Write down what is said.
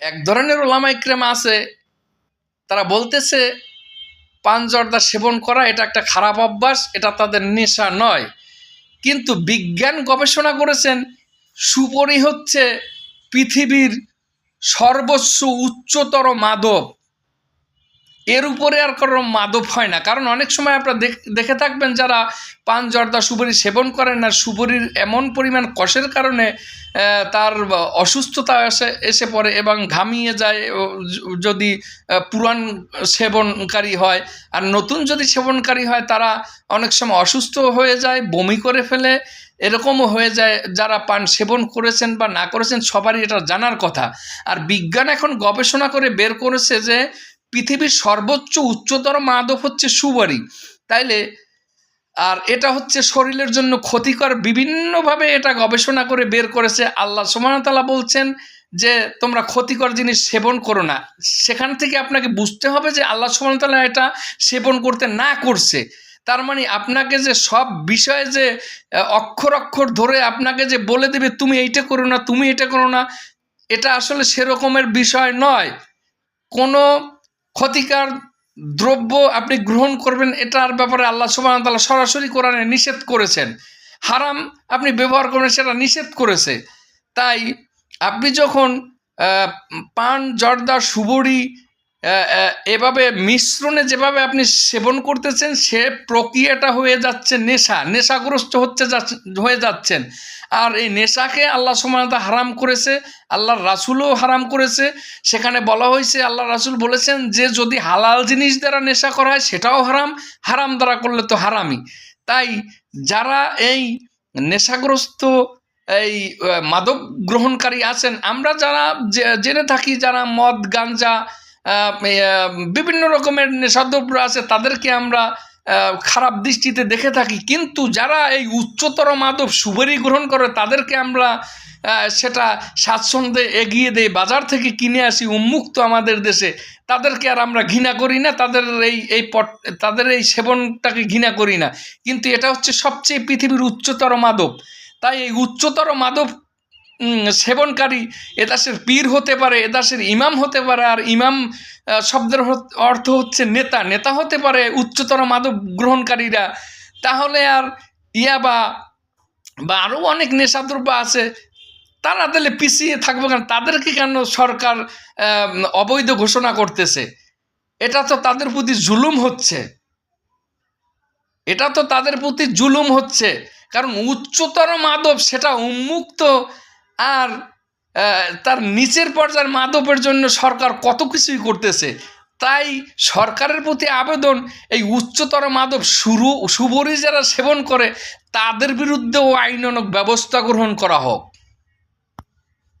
এক ধরনের ওলামা ইকরাম আছে, তারা বলতেছে পান জর্দা সেবন করা এটা একটা খারাপ অভ্যাস, এটা তাদের নেশা নয়। কিন্তু বিজ্ঞান গবেষণা করেছেন, সুপরি হচ্ছে পৃথিবীর সর্বোচ্চ উচ্চতর মাদক। এর উপরে আর কোনো মাদক হয় না। কারণ অনেক সময় আপনারা দেখ- থাকবেন যারা পান, জর্দা, সুপারি সেবন করেন না, সুপারির এমন পরিমাণ কষের কারণে তার অসুস্থতা এসে এসে পড়ে এবং ঘামিয়ে যায়। যদি পুরান সেবনকারী হয়, আর নতুন যদি সেবনকারী হয়, তারা অনেক সময় অসুস্থ হয়ে যায়, বমি করে ফেলে, এরকমও হয়ে যায়। যারা পান সেবন করেছেন বা না করেছেন, সবারই এটা জানার কথা। আর বিজ্ঞান এখন গবেষণা করে বের করেছে যে পৃথিবীর সর্বোচ্চ উচ্চতর মাদক হচ্ছে সুবারি তাইলে, আর এটা হচ্ছে শরীরের জন্য ক্ষতিকর। বিভিন্নভাবে এটা গবেষণা করে বের করেছে আল্লাহ। সুমানতাল্লাহ বলছেন যে, তোমরা ক্ষতিকর জিনিস সেবন করো না। সেখান থেকে আপনাকে বুঝতে হবে যে, আল্লাহ সুমানতাল্লাহ এটা সেবন করতে না করছে। তার মানে আপনাকে যে সব বিষয়ে যে অক্ষর অক্ষর ধরে আপনাকে যে বলে দেবে, তুমি এইটা করো না, তুমি এটা করো না, এটা আসলে সেরকমের বিষয় নয়। কোনো ক্ষতিকর দ্রব্য আপনি গ্রহণ করবেন, এটার ব্যাপারে আল্লাহ সুবাহ তাআলা সরাসরি কোরআনে নিষেধ করেছেন। হারাম আপনি ব্যবহার করবেন, সেটা নিষেধ করেছে। তাই আপনি যখন পান, জর্দা, সুবড়ি এভাবে মিশ্রণে যেভাবে আপনি সেবন করতেছেন, সে প্রক্রিয়াটা হয়ে যাচ্ছে নেশা। নেশাগ্রস্ত হচ্ছে হয়ে যাচ্ছেন। আর এই নেশাকে আল্লাহ সমানতা হারাম করেছে, আল্লাহর রাসুলও হারাম করেছে। সেখানে বলা হয়েছে আল্লাহ রাসুল বলেছেন যে, যদি হালাল জিনিস দ্বারা নেশা করা হয়, সেটাও হারাম হারাম দ্বারা করলে তো হারামই। তাই যারা এই নেশাগ্রস্ত, এই মাদক গ্রহণকারী আছেন, আমরা যারা জেনে থাকি, যারা মদ, গাঞ্জা বিভিন্ন রকমের নেশাদ্রব্য আছে, তাদেরকে আমরা খারাপ দৃষ্টিতে দেখে থাকি। কিন্তু যারা এই উচ্চতর মাদক সুবেরি গ্রহণ করে, তাদেরকে আমরা সেটা স্বাচ্ছন্দ্যে এগিয়ে দেই, বাজার থেকে কিনে আসি, উন্মুক্ত আমাদের দেশে। তাদেরকে আর আমরা ঘৃণা করি না, তাদের এই এই পট, তাদের এই সেবনটাকে ঘৃণা করি না। কিন্তু এটা হচ্ছে সবচেয়ে পৃথিবীর উচ্চতর মাদক। তাই এই উচ্চতর মাদক সেবনকারী, এদাসের পীর হতে পারে, এদাসের ইমাম হতে পারে, আর ইমাম শব্দের অর্থ হচ্ছে নেতা। নেতা হতে পারে উচ্চতর মাদক গ্রহণকারীরা। তাহলে আর ইয়াবা বা আরও অনেক নেশাদ্রব্য আছে। তারা তাহলে পিছিয়ে থাকবে কেন? তাদেরকে কেন সরকার অবৈধ ঘোষণা করতেছে? এটা তো তাদের প্রতি জুলুম হচ্ছে। এটা তো তাদের প্রতি জুলুম হচ্ছে। কারণ উচ্চতর মাদক, সেটা উন্মুক্ত আর তার নিচের পর্যায়ের মাদকের জন্য সরকার কত কিছুই করতেছে, তাই সরকারের প্রতি আবেদন, এই উচ্চতর মাদক সুরু, সুবরি যারা সেবন করে, তাদের বিরুদ্ধেও আইনানক ব্যবস্থা গ্রহণ করা হোক।